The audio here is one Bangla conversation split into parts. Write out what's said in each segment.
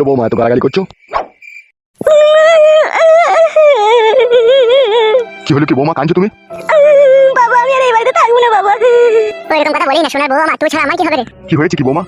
হলো বৌমা এত গালাগালি করছ? কি হলো কি বৌমা কাঁদছো তুমি? বাবা আমি আর এই বাড়িতে থাকব না বাবা। এরকম কথা বলি না শোনার বউ তুই ছাড়া আমার কি হবে রে? কি হয়েছে কি বৌমা?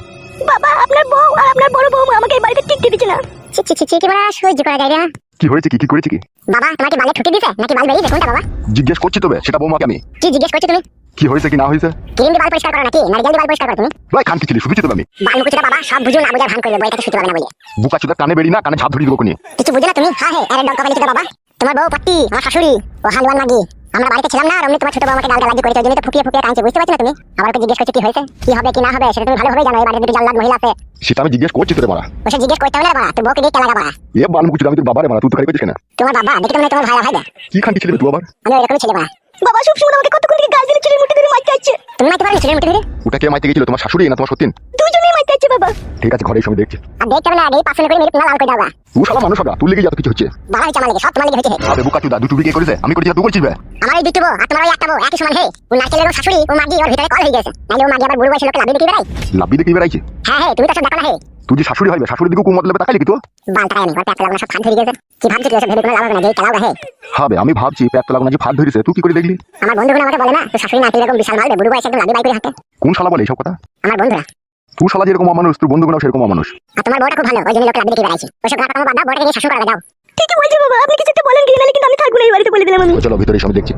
বাবা আপনার বউ আর আপনার বড় বউ আমাকে এই বাড়িতে টিকতে দিচ্ছে না। ছি ছি ছি ছি কি বলা সহ্য করা যায় না। কি হয়েছে কি কি করেছে কি? বাবা তোমাকে বালে ঠুকে দিছে? নাকি বাল বেরিয়েছে? কোনটা বাবা? জিজ্ঞেস করছি তবে সেটা বৌমাকে আমি। কি জিজ্ঞেস করছ তুমি? কি হয়েছে কি না হয়েছে? দিয়ে বাল পরিষ্কার করো নাকি? নারকেল দিয়ে বাল পরিষ্কার করো তুমি। ভাই খান কি ছিলি শুনেছি তবে আমি। বাল মুকুচিটা বাবা সব বুঝো না বুঝার ভান করবে বইটাকে শুতে পাবে না বলে। বুকা চুদা কানে বেরি না কানে ঝাপ ধরি দেবো কোনি কিছু বুঝো না তুমি? হ্যাঁ হ্যাঁ আরে ডগ চিতা বাবা? তোমার বউ পাত্তি আমার শাশুড়ি ও হালুয়ান মাগি। আমরা বাড়িতে ছিলাম না আর অমনি তোমার ছোট বউ আমাকে গাল গালাজি করেছে জন্য তো ফুপিয়ে ফুপিয়ে কাঁদছে বুঝতে পারছ না তুমি? ওকে জিজ্ঞেস করছ কি হয়েছে? কি হবে কি না হবে? সেটা তুমি ভালোভাবে জানো এই বাড়িতে দুটো জাল্লাদ মহিলা আছে। সেটা আমি জিজ্ঞেস করছি তোরে মারা ওসব জিজ্ঞেস করতে হবে না বাবা তুই বউকে দিয়ে কেলা বাবা এ বাল মুকুচুদা আমি তোর বাবারে মারা তুই তো খাই করছিস কেন? তোমার বাবা দেখে তো হয় তোমার ভাই দেয় কি খান কি ছিলি তুই আবার? আমি ওইরকমই ছেলে বাবা বাবা সব সময় আমাকে কতক্ষণ থেকে গাল দিলে চুলের মুঠি ধরে মারতে আসছে? তুমি মারতে পারো চুলের মুঠি ধরে? ওটা কে মাইতে গেছিল তোমার শাশুড়ি না তোমার সত্যিন দুজনেই মারতে আসছে বাবা। ঠিক আছে ঘরে সময় দেখছি। আর দেখতে না আগেই পাশে করে মেরে পুনা লাল করে দাও গা। তুই শালা মানুষ হবে তুই লেগে যত কিছু হচ্ছে। বাবা হচ্ছে আমার লেগে সব তোমার লেগে হয়েছে আবে বুকা চুদা দুটো বিয়ে করেছে আমি করেছি তুই করছিস বে? আমার এই বউ আর তোমার ওই একটা বউ একই সমান হে। ও নারকেলের ও শাশুড়ি ও মাগি ওর ভিতরে কল হয়ে গেছে। নাইলে ও মাগি আবার বুড়ো বয়সে লোকে লাভি দেখি বেড়াই? লাভি দেখি বেড়াইছে? হ্যাঁ হ্যাঁ তুমি তো সব দেখো না হে। তুই যে শাশুড়ি হইবে শাশুড়ির দিকে কুমত লেবে তাকাইলি কি তুই বাল টাকা নেই ওর পেট লাগনা সব ফাঁদ ধরে গেছে কি ভাবছ তুই এসব ভেবে কোনো লাভ হবে না হবে আমি ভাবছি পেট লাগনা যে ফাঁদ ধরেছে তুই কি করে দেখলি? আমার বন্ধুগুলো আমাকে বলে না তো শাশুড়ি নাকি এরকম বিশাল মারবে বুড়ো বয়সে একদম লাভি বাই করে হাঁটে। কোন শালা বলে এইসব কথা? আমার বন্ধুরা। তুই শালা যেরকম অমানুষ তোর বন্ধুগুলো সেরকম অমানুষ। আর তোমার বউটা খুব ভালো ওই জন্য লোকে লাভি দেখে বেড়াইছে। ওসব গাটা আমার বাবা বউটাকে শাসন করা যাও। ঠিকই বলছি বাবা আপনি কিছু একটা বলেন কি নালে কিন্তু আমি থাকব না এই বাড়িতে বলে দিলাম আমি। চলো ভিতরে সময় দেখছি।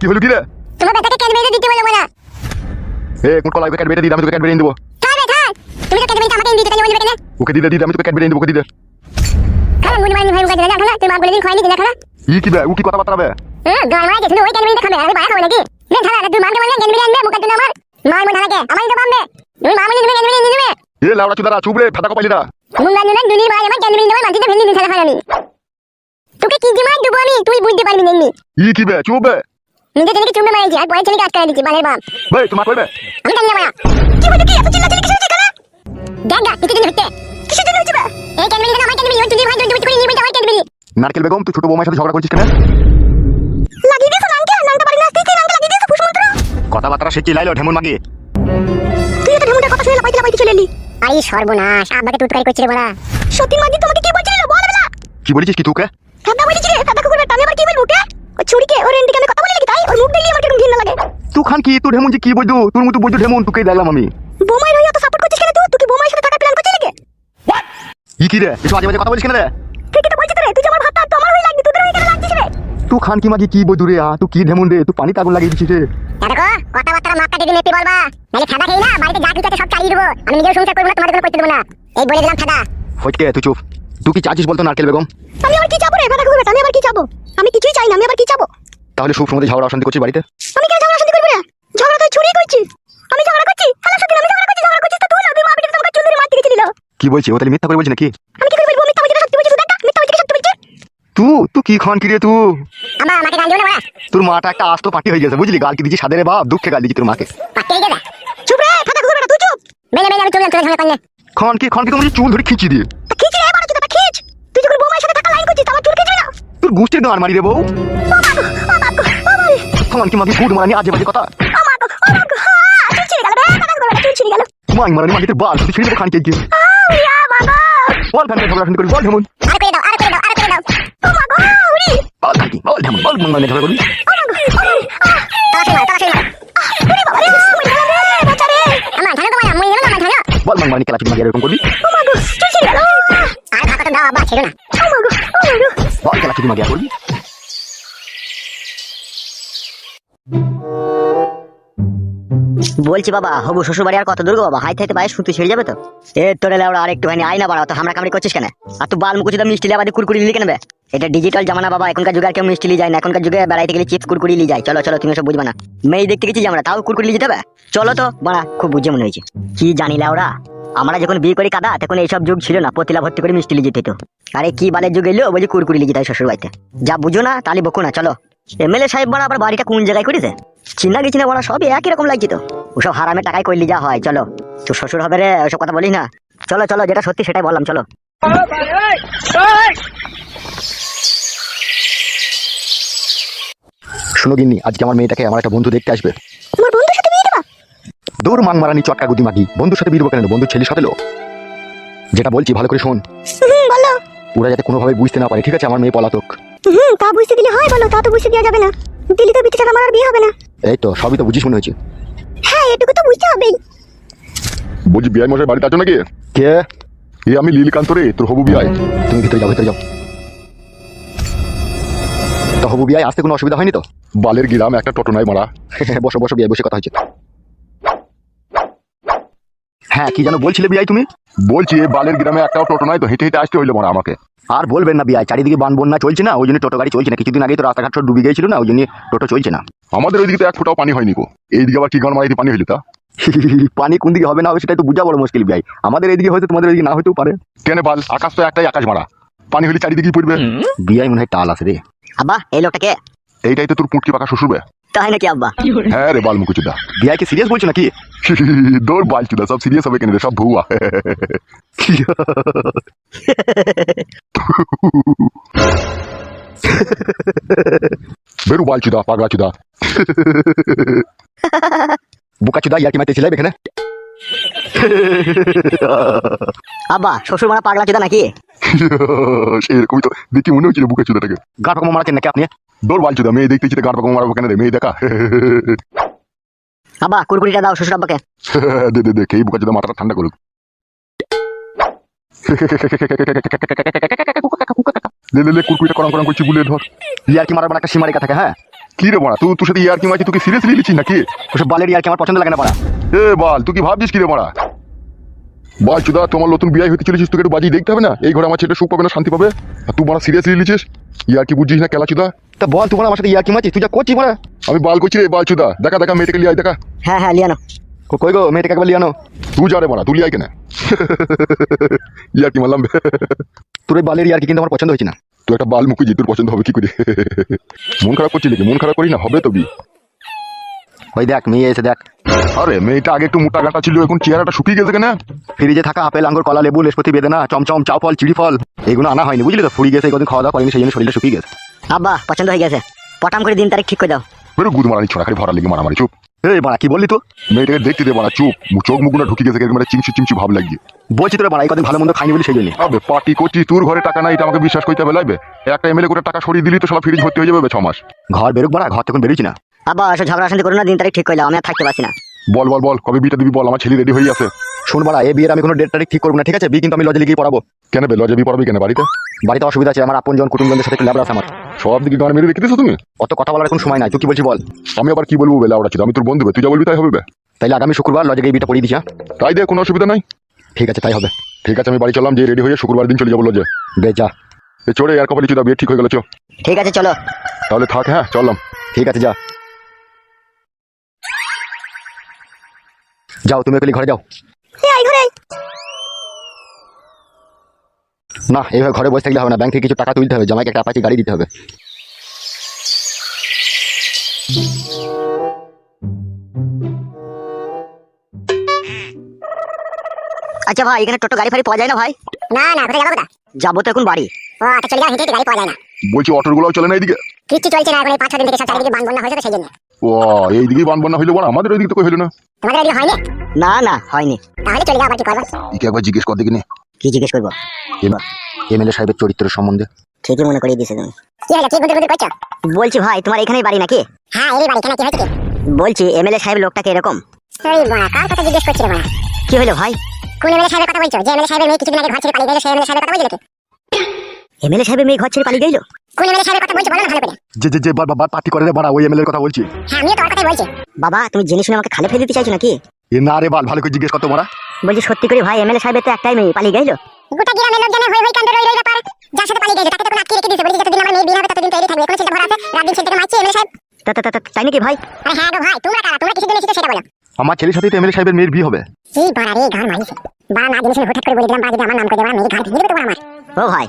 কি হলো কি রে? তোমার বেটাকে মিনিটে দিতে বলে বলা? এ কোন কলাই বেটে দিই আমি তোকে ক্যাট বেরিয়ে দেবো বে থাক তুমি তো মিনিটে আমাকে দিতে বলবে কেন? ওকে দিলে দিদি আমি তোকে ক্যাট বেরিয়ে দেবো ওকে দিলে? খালা মুনি মানি ভাই মুকাদ্দুলা খালা? তুই মা বলে দিন খাইনি দিনা খালা? ই কি বে ও কি কথা বাতরাবে হ্যাঁ গায় মারা গেছিল ওই মিনিটে খাবে? আমি বাইরে খাব নাকি? নে থালা তুই মাকে কেন মিনিটে আনবে? মুকাদ্দুলা আমার। মার মন থালাকে আমার তো বামবে তুমি মা বলে দিবে কেন মিনিটে নিবে? এ লাউড়া চুদারা রে ফাটা কপালি না মুঙ্গানুরা দুনি ভাই আমার কেন মিনিটে মাটিতে ফেলে দিন থালা আমি তোকে কি জিমাই দেবো আমি তুই বুঝতে পারবি না ই কি বে চুপ বে নিজে ছেলেকে চুমড়ে মারিয়েছি আর পরের ছেলেকে আটকে দিচ্ছি বালের বাপ। ভাই তোমার কইবে আমি জানি না মারা কি বলতে কি? এত চিল্লা চিল্লি হচ্ছে এখানে? দেখ গা কিছু দিন হচ্ছে কিসের দিন হচ্ছে এই কেন মিনিটে আমার কেন মিনিটে তুই ভাই তুই তুই করে নিবি আমার কেন মিনিটে নারকেল বেগম তুই ছোট বৌমার সাথে ঝগড়া করছিস কেন? লাগিয়ে দিয়েছ নামকে নামটা পারি না তুই তুই নামকে লাগিয়ে দিয়েছ ফুসমন্ত্র কথাবার্তা সে চিলাইলো ঢেমন মাগি? তুই তো ঢেমুটার কথা শুনে লাপাইতে লাপাইতে চলে এলি। আরে সর্বনাশ আব্বাকে তুতকারি করছিস বড়া সত্যি মাগি তোমাকে কি বলছিল বল বেলা। কি বলেছিস কি তোকে? কাদা বলেছি রে কাদা কুকুরের টানে আবার কি বলব কে ও ছুরিকে ওর এন্ডিকে তাই ওর মুখ দেখলি আমার কীরকম ঘৃণা লাগে। তুই খান কি? তুই ঢেমন যে কি বইদু তোর মতো বইদু ঢেমন তোকে দেখলাম আমি। বোমাই রই এত সাপোর্ট করছিস কেন তুই? তুই কি বোমাইয়ের সাথে থাকার প্ল্যান করছিস নাকি? ই কি রে? এসব আজে বাজে কথা বলিস কেন রে? ঠিকই তো বলছিস রে? তুই আমার ভাতটা তো আমার হয়ে লাগবি তোদের হয়ে কেন লাগছিস রে? তুই খান কি মাগি কি বইদু রে? আ তুই কি ঢেমন রে? তুই পানি আগুন লাগিয়ে দিছিস রে। দেখো কথাবার্তা মাপটা দিদি মেপি বলবা। নালে ফাদা খেই না? বাড়িতে যা কিছু আছে সব চালিয়ে দেবো। আমি নিজেও সংসার করব না তোমাদের কোনো করতে দেবো না। এই বলে দিলাম ফাদা ফটকে তুই চুপ। তুই কি চাচ্ছিস বলতো নারকেল বেগম? আমি আবার কি চাবো রে? আমি আবার কি চাবো? আমি কিছুই চাই না আমি আবার কি চাবো? তাহলে সব সময় ঝগড়া অশান্তি করছিস বাড়িতে? আমি কেন ঝগড়া শান্তি করব রে? ঝগড়া তো ছুরি করছি। আমি ঝগড়া করছি? আমি ঝগড়া করছি ঝগড়া করছিস তো তুই? না তুই মা তোমাকে চুল ধরে মারতে গেছিলি কি বলছি? ও তাহলে মিথ্যা করে বলছি নাকি? আমি কি করে বলব? মিথ্যা বলছি না সত্যি বলছি দেখ মিথ্যা বলছি কি সত্যি বলছি? তুই তুই কি খান কি রে তুই আমা আমাকে গাল দিও না বাড়া। তোর মাটা একটা আস্ত পাটি হয়ে গেছে বুঝলি? গাল কি দিচ্ছি সাদে রে বাপ দুঃখে গাল দিচ্ছি তোর মাকে। পাক্কে গেছে চুপ রে ফাদা কুকুর তুই চুপ। আমি করলে খান কি খান কি তুমি চুল ধরে খিচি দিয়ে? খিচ রে চুদা খিচ। তুই যখন বোমার সাথে টাকা লাইন করছিস আমার চুল খিচবি না তোর মারি রে বউ। বাবু খান কি মাগি ফুড মারানি আজে বাজে কথা? মাই মারানি মাগি তোর বাল তুই ছিঁড়ে দেবো খান কে গিয়ে বল ফ্যান ঝগড়া করবি বল ঢেমন আর করে দাও আর করে দাও আর করে দাও। ও মা গো উড়ি বল থাকি বল ঢেমন বল মঙ্গল ঝগড়া গো তাড়াতাড়ি মার তাড়াতাড়ি মার। উড়ি বাবা রে মুই রে। বাচ্চা আমার ধানো তোমার মুই গেল আমার ধানো বল মঙ্গল চিনি মাগি এরকম করবি? ও মা গো চুল ছিঁড়ে গেল আর ভাত দাও বাবা ছেড়ো না। ও মা গো ও মা গো। বল কেলা চিনি মাগি করবি? বলছি বাবা, হবু শ্বশুর বাড়ি আর কত দূর গো বাবা? হাই থাইতে বাইরে সুতি ছেড়ে যাবে তো? এ তোরে লেওড়া, আর একটু ভাই আইনা বাড়া তো আমরা কামড়ি করছিস কেন? আর তুই বাল মুকুচি মিষ্টি লেবাদি কুরকুরি লিখে কেন এটা ডিজিটাল জামানা বাবা, এখনকার যুগে আর কেউ মিষ্টি লিয়ে যায় না, এখনকার যুগে বেড়াইতে গেলে চিপস কুরকুরি লিয়ে যায়। চলো চলো, তুমি সব বুঝবে না। মেয়ে দেখতে গেছি আমরা, তাও কুরকুরি লিয়ে যেতে হবে? চলো তো, বাড়া, খুব বুঝে মনে হয়েছে। কি জানি লেওড়া, আমরা যখন বিয়ে করি কাদা, তখন এইসব যুগ ছিল না, পতিলা ভর্তি করে মিষ্টি লিজিত হতো। আরে কি বালের যুগ এলো বলছি কুরকুরি লিজিত হয় শ্বশুর বাড়িতে যা বুঝো না তাহলে বকো না, চলো। এমএলএ সাহেব বড় আবার বাড়িটা কোন জায়গায় করেছে? চিনা গেছি না বড় সবই একই রকম লাগছে তো। ওসব হারামে টাকায় করলি যা হয় চলো। তোর শ্বশুর হবে রে ওসব কথা বলিস না। চলো চলো যেটা সত্যি সেটাই বললাম চলো। শুনো গিন্নি আজকে আমার মেয়েটাকে আমার একটা বন্ধু দেখতে আসবে। তোমার বন্ধুর সাথে বিয়ে দেবা? দূর মাং মারানি চটকা গুদি মাগি বন্ধুর সাথে বিয়ে দেবো কেন? বন্ধুর ছেলের সাথে লো। যেটা বলছি ভালো করে শোন। বলো। ওরা যাতে কোনোভাবে বুঝতে না পারে ঠিক আছে? আমার মেয়ে পলাতক। হুম তা বুঝতে দিলে হয় বলো তা তো বুঝতে দেওয়া যাবে না। দিলি তো বিটিটা আমার আর বিয়ে হবে না। এই তো সবই তো বুঝিস মনে হয়েছে। হ্যাঁ এটুকু তো বুঝতে হবেই। বলছি মশাই বাড়িতে আছো নাকি? কে? এ আমি লীলকান্ত রে তোর হবু বিআই। তুমি ভিতরে যাও ভিতরে যাও। তো হবু বিয়ায় আসতে কোনো অসুবিধা হয়নি তো? বালের গিরাম একটা টোটো নাই মারা। বসো বসো বিয়ায় বসে কথা হচ্ছে হ্যাঁ কি যেন বলছিলে বিয়াই তুমি? বলছি এই বালের গ্রামে একটাও টোটো নাই তো হেঁটে হেঁটে আসতে হইল মারা আমাকে। আর বলবেন না বিয়ায় চারিদিকে বান বন্যা চলছে না ওই জন্য টোটো গাড়ি চলছে না কিছুদিন আগে তো রাস্তাঘাট সব ডুবে গিয়েছিল না ওই জন্য টোটো চলছে না। আমাদের ওইদিকে তো এক ফোঁটাও পানি হয়নি গো। এইদিকে আবার কি গান মারাইতে পানি হইল তা? পানি কোন দিকে হবে না হবে সেটাই তো বুঝা বড় মুশকিল বিয়াই আমাদের এদিকে হয়তো তোমাদের এদিকে না হতেও পারে। কেন বাল আকাশ তো একটাই আকাশ মারা। পানি হলে চারিদিকেই পড়বে। বিয়াই মনে হয় টাল আছে রে। আব্বা এই লোকটাকে। এইটাই তো তোর পুটকি পাকা শ্বশুরবে। তাই নাকি আব্বা? হ্যাঁ রে বাল মুকুচুদা বিয়াইকে সিরিয়াস বলছো নাকি? দৌড় বাল চুদা সব সিরিয়াস হবে কেন রে? সব ভুয়া। বেরু বাল চুদা পাগলা চুদা বোকা চুদা ইয়ার্কি মাইতে ছিলাম এখানে? আব্বা শ্বশুর মারা পাগলা চোদা নাকি? সেরকমই তো। দেখি মনে হচ্ছিল বুকে চুদাটাকে গা পাকা মারাচ্ছেন নাকি আপনি? দৌড় বাল চুদা মেয়ে দেখতেছি গাড় পাকা মারবো কেন রে মেয়ে দেখা আব্বা কুরকুরিটা দাও শ্বশুর আব্বাকে। দে দে দে খেয়ে বুকা চুদা মাথাটা ঠান্ডা করুক। দে দে দে কুরকুরিটা করম করম করছি বুলে ধর। ইয়ার্কি মারার মানে একটা সীমারেখা থাকে হ্যাঁ? কি রে বড়া তুই তোর সাথে ইয়ার কি মাছি তুই সিরিয়াসলি লিছিস নাকি? ওসব বালের ইয়ার্কি আমার পছন্দ লাগে না পারা এ বাল তুই কি ভাবছিস কি রে বড়া? বল চুদা তোমার নতুন বিয়ে হতে চলেছিস তোকে একটু বাজি দেখতে হবে না? এই ঘরে আমার ছেলে সুখ পাবে না শান্তি পাবে? আর তুই বড়া সিরিয়াসলি লিছিস ইয়ার কি বুঝছিস না কেলা চুদা? তা বল তোমার আমার সাথে ইয়ার্কি মারছিস? তুই যা করছিস মারা আমি বাল করছি রে বাল চুদা দেখা দেখা মেয়েটাকে লিয়াই দেখা। হ্যাঁ হ্যাঁ লিয়ানো। কো- কই গো মেয়েটাকে একবার লিয়ানো। তুই যা রে বড়া তুই লিয়াই কেন? ইয়ার কি মারলাম? তোর বালের ইয়ার্কি কিন্তু আমার পছন্দ হয়েছে না? তুই একটা বাল মুখে তোর পছন্দ হবে কি করে? মন খারাপ করছিলি কি? মন খারাপ করি না হবে তো বি। ওই দেখ মেয়ে এসে দেখ। আরে মেয়েটা আগে একটু মোটা গাটা ছিল এখন চেহারাটা শুকিয়ে গেছে কেন? ফ্রিজে থাকা আপেল আঙ্গুর কলা লেবু লেসপতি বেদনা চমচম চাও ফল চিড়ি ফল এগুলো আনা হয়নি বুঝলি তো? ফুড়ি গেছে এই কদিন খাওয়া দাওয়া করেনি সেই জন্য শরীরটা শুকিয়ে গেছে। আব্বা পছন্দ হয়ে গেছে। পটাম করে দিন তারিখ ঠিক করে দাও। বেরো গুদ মারানি ছড়া খালি ভরা লেগে মারামারি চুপ। এই বাড়া কি বললি তো মেয়েটাকে দেখতে দে মারা চুপ। চোখ মুখগুলো ঢুকে গেছে এরকম একটা চিমচি চিমচি ভাব লাগিয়ে। বলছি তোরা বাড়া এই কদিন ভালো মন্দ খাইনি বলি সেই জন্য। আবে পার্টি করছি তোর ঘরে টাকা নাই এটা আমাকে বিশ্বাস করতে হবে লাগবে একটা এমএলএ করে টাকা সরিয়ে দিলি তো সব ফ্রিজ ভর্তি হয়ে যাবে বে ছ মাস। ঘর বেরোক বাড়া ঘর তখন বেরোচ্ছি না। আব্বা এসব ঝগড়া শান্তি করো না দিন তারিখ ঠিক করে দাও আমি আর থাকতে পারছি না। বল বল বল কবে বিটা দিবি বল আমার ছেলে রেডি হয়ে আছে। শোন বাড়া এই বিয়ের আমি কোনো ডেট তারিখ ঠিক করব না ঠিক আছে? বিয়ে কিন্তু আমি লজে লিখে পড়াবো। কেন বে লজে বি পড়াবি কেন বাড়িতে? বাড়িতে অসুবিধা আছে আমার আপন জন কুটুম্বদের সাথে একটু ল্যাবরা আছে আমার। সব দিকে গান মেরে রেখে দিছো তুমি? অত কথা বলার এখন সময় নাই তুই কি বলছি বল? আমি আবার কি বলব বেলা ওরা ছিল আমি তোর বন্ধু বে তুই যা বলবি তাই হবে বে। তাইলে আগামী শুক্রবার লজে গিয়ে বিটা পড়িয়ে দিচ্ছি হ্যাঁ? তাই দে কোনো অসুবিধা নাই। ঠিক আছে তাই হবে। ঠিক আছে আমি বাড়ি চললাম যে রেডি হয়ে শুক্রবার দিন চলে যাব লজে। যা। এ চড়ে আর কপালি চুদা বিয়ে ঠিক হয়ে গেল চো। ঠিক আছে চলো। তাহলে থাক হ্যাঁ চললাম। ঠিক আছে যা। যাও তুমি একলি ঘরে যাও। না এইভাবে ঘরে বসে থাকলে হবে না। ব্যাংক থেকে কিছু টাকা তুলতে হবে জামাইকে একটা আপাচি গাড়ি দিতে হবে। আচ্ছা ভাই এখানে টোটো গাড়ি ফাড়ি পাওয়া যায় না ভাই? না না কোথায় যাব কোথা যাব তো এখন বাড়ি। ও আচ্ছা চলে যাও হেঁটে হেঁটে গাড়ি পাওয়া যায় না। বলছি অটোগুলোও চলে না এইদিকে? কিচ্ছু চলছে না এখন এই পাঁচ দিন থেকে সব চারিদিকে বান বন্যা হয়েছে তো সেই জন্য। ও এইদিকেই বান বান্না হইল বড় আমাদের ওইদিকে তো কই হইল না। তোমাদের এদিকে হয়নি? না না হয়নি। তাহলে চলে যাও আবার কি করব একে একবার জিজ্ঞেস কর দেখি নে। কি জিজ্ঞেস করব? এবার এমএলএ সাহেবের চরিত্রের সম্বন্ধে। ঠিকই মনে করিয়ে দিয়েছে তুমি। কি হলো কি করছ? বলছি ভাই তোমার এখানেই বাড়ি নাকি? হ্যাঁ এরই বাড়ি কেন কি হয়েছে কি? বলছি এমএলএ সাহেব লোকটাকে এরকম। এই বাড়া কার কথা জিজ্ঞেস করছিলে বাড়া কি হলো ভাই? কোন এমএলএ সাহেবের কথা বলছো? যে এমএলএ সাহেবের মেয়ে কিছুদিন আগে ঘর ছেড়ে পালিয়ে গেল সেই এমএলএ সাহেবের কথা বলছো নাকি এমএলএ সাহেবের মেয়ে ঘর ছেড়ে পালিয়ে গেল? কোন এমএলএ সাহেবের কথা বলছো বলো না ভালো করে। যে যে যে বাবা পার্টি করে রে বাড়া ওই এমএলএর কথা বলছি। হ্যাঁ আমিও তো কথাই বলছি। বাবা তুমি জেনে শুনে আমাকে খালে ফেলে দিতে চাইছো নাকি? এ না রে বাল ভালো করে জিজ্ঞেস করতো মারা বলছি সত্যি করে ভাই এমএলএ সাহেবের তো একটাই মেয়ে পালিয়ে গেল গোটা গ্রামের লোক জানে হই হই কাণ্ড রই রই ব্যাপার যার সাথে পালিয়ে গেছে তাকে তো কোনো আটকে রেখে দিয়েছে। বলেছে যতদিন আমার মেয়ে বিয়ে হবে ততদিন তৈরি থাকবে। কোনো চিন্তা ভরা আছে? রাত দিন ছেলে থেকে মারছে এমএলএ সাহেব? তা- তা- তা- তা- তাই নাকি ভাই? আরে হ্যাঁ গো ভাই তোমরা কারা? তোমরা জন্য এসেছ সেটা বলো। আমার ছেলের সাথে তো এমএলএ সাহেবের মেয়ের বিয়ে হবে। কি বাড়া রে ঘর মারিছে বাড়া না জিনিস হুটহাট করে বলে দিলাম যদি আমার নাম করে দেওয়া মেয়ে ঘাট ভেঙে দেবে তো আমার। ও ভাই।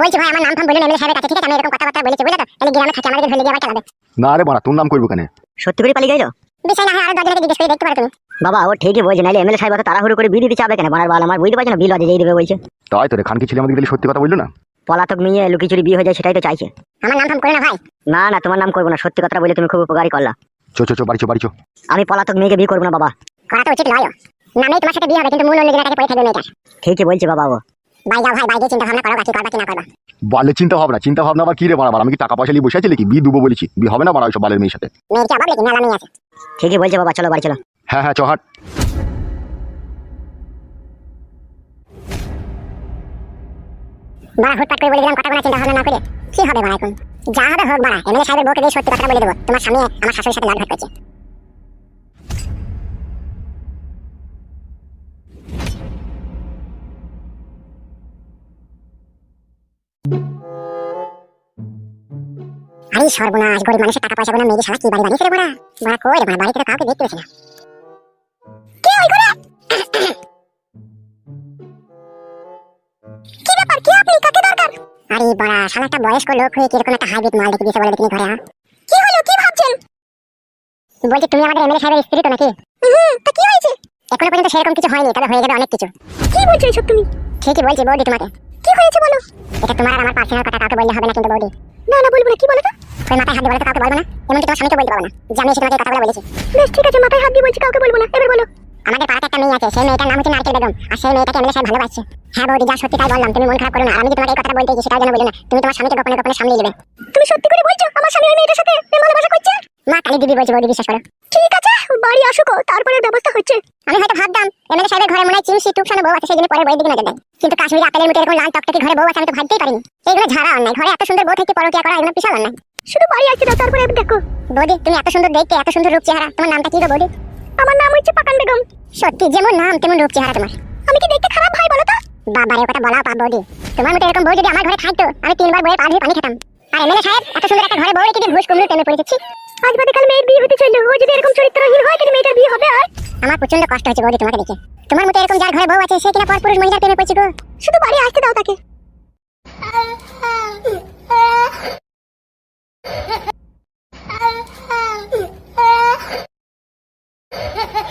বলছি ভাই আমার নাম ফাম বলুন এমএলএ সাহেবের কাছে ঠিক আছে আমি এরকম কথাবার্তা বলেছি বুঝলে তো? তাহলে গ্রামে থাকে আমাদের ধরে দিয়ে আবার চালাবে না রে বাড়া তোর নাম করব কেন? সত্যি করে পালিয়ে গেলো বিষয় না হয় আরও দশজনকে জিজ্ঞেস করে দেখতে পারো তুমি। বাবা ও ঠিকই বলছে নাইলে এমএলএ সাহেব তাড়াহুড়ো করে বিয়ে দিতে চাবে কেন? বানার বাল আমার বুঝতে পারছে না বিল বাজে যেই দেবে বলছে। তাই তোরে খানকি ছেলে আমাদের সত্যি কথা বলল না? পলাতক মেয়ে লুকিচুরি বিয়ে হয়ে যায় সেটাই তো চাইছে। আমার নাম ফাম করো না ভাই। না না তোমার নাম করব না সত্যি কথা বলে তুমি খুব উপকারী করলা। চো চো চো বাড়ি চো বাড়ি চো। আমি পলাতক মেয়েকে বিয়ে করব না বাবা। করা তো উচিত নয় তোমার সাথে বিয়ে হবে কিন্তু মূল পড়ে থাকবে মেয়েটার। ঠিকই বলছে বাবা ও। ভাই যাও ভাই বাইরে চিন্তা ভাবনা করো বাকি করবা কি না করবা। বালের চিন্তা ভাবনা চিন্তা ভাবনা আবার কি রে বাড়া আমি কি টাকা পয়সা নিয়ে বসে আছি নাকি? বিয়ে দুবো বলেছি বিয়ে হবে না বাড়া ওইসব বালের মেয়ের সাথে। মেয়ের কি অভাব নাকি মেলা মেয়ে আছে। ঠিকই বলছে বাবা চলো বাড়ি চলো। হ্যাঁ হ্যাঁ চহট। বাড়া হুটপাট করে বলে দিলাম কথা কোনো চিন্তা ভাবনা না করে। কি হবে বাড়া এখন? যা হবে হোক বাড়া এমএলএ সাহেবের বউকে দিয়ে সত্যি কথা বলে দেবো। তোমার স্বামী আমার শাশুড়ির সাথে লাভ করছে। আরে সর্বনাশ গরিব মানুষের টাকা পয়সা গুলো মেয়েদের সারা কি বাড়ি বানিয়েছে রে বড়া বড়া কই রে? বড়া বাড়িতে তো কাউকে দেখতে পেছি না। কে ওই করে কি ব্যাপার? কি আপনি? কাকে দরকার? আরে বড়া শালা একটা বয়স্ক লোক হয়ে কীরকম একটা হাইব্রিড মাল দেখে দিয়েছে বলে দেখি ঘরে হ্যাঁ? কি হলো কি ভাবছেন? বলছি তুমি আমাদের এমএলএ সাহেবের স্ত্রী তো নাকি? হুম তা কি হয়েছে? এখনও পর্যন্ত সেরকম কিছু হয়নি তবে হয়ে যাবে অনেক কিছু। কি বলছো এসব তুমি? ঠিকই বলছি বৌদি তোমাকে। কি হয়েছে বলো? এটা তোমার আর আমার পার্সোনাল কথা কাউকে বললে হবে না কিন্তু বৌদি। না না বলব না কি বলো তো? ওই মাথায় হাত দিয়ে বলো তো কাউকে বলব না। এমনকি তোমার স্বামীকে বলতে পারব না। যে আমি এসে তোমাকে এই কথাগুলো বলেছি। বেশ ঠিক আছে মাথায় হাত দিয়ে বলছি কাউকে বলব না। এবার বলো। আমাদের পাড়াতে একটা মেয়ে আছে সেই মেয়েটার নাম হচ্ছে নারকেল বেগম আর সেই মেয়েটাকে এমএলএ সাহেব ভালোবাসছে। হ্যাঁ বৌদি যা সত্যি তাই বললাম তুমি মন খারাপ করো না আর আমি যে তোমাকে এই কথাটা বলতে গেছি সেটাও যেন বলো না তুমি তোমার স্বামীকে গোপনে গোপনে সামলিয়ে নেবে তুমি সত্যি করে বলছো আমার স্বামী ওই মেয়েটার সাথে প্রেম ভালোবাসা করছে? মা কালী দিদি বলছি বৌদি বিশ্বাস করো। ঠিক আছে বাড়ি আসুক তারপরে ব্যবস্থা হচ্ছে। আমি হয়তো ভাবতাম এমএলএ সাহেবের ঘরে মনে হয় চিংসি টুকসানো বউ আছে সেই জন্য পরের বইয়ের দিকে নজর দেয়। কিন্তু কাশ্মীরি আপেলের মতো এরকম লাল টকটকে ঘরে বউ আছে আমি তো ভাবতেই পারিনি। এইগুলো ঝাড়া অন্যায় ঘরে এত সুন্দর বউ থেকে পরকিয়া করা এগুলো বিশাল অন্যায়। শুধু বাড়ি আসতে দাও তারপরে দেখো। বৌদি তুমি এত সুন্দর দেখতে এত সুন্দর রূপ চেহারা তোমার নামটা কি গো বৌদি? আমার নাম হচ্ছে পাকান বেগম সত্যি যেমন নাম তেমন রূপ চেহারা তোমার আমি কি দেখতে খারাপ ভাই বলো তো বাবারে কথা বলাও পাপ বৌদি তোমার মতো এরকম বউ যদি আমার ঘরে থাকতো আমি তিনবার বইয়ের পা ধুয়ে পানি খেতাম আর এমএলএ সাহেব এত সুন্দর একটা ঘরে বউ রেখে দিয়ে ঘুষ কুমড়ো প্রেমে পড়ে যাচ্ছি আজ বাদে কাল মেয়ের বিয়ে হতে চলল ও যদি এরকম চরিত্রহীন হয় তাহলে মেয়েটার বিয়ে হবে আর আমার প্রচণ্ড কষ্ট হচ্ছে বৌদি তোমাকে দেখে তোমার মতো এরকম যার ঘরে বউ আছে সে কিনা পর পুরুষ মহিলার প্রেমে পড়ছে গো শুধু বাড়ি আসতে দাও তাকে 嘿嘿。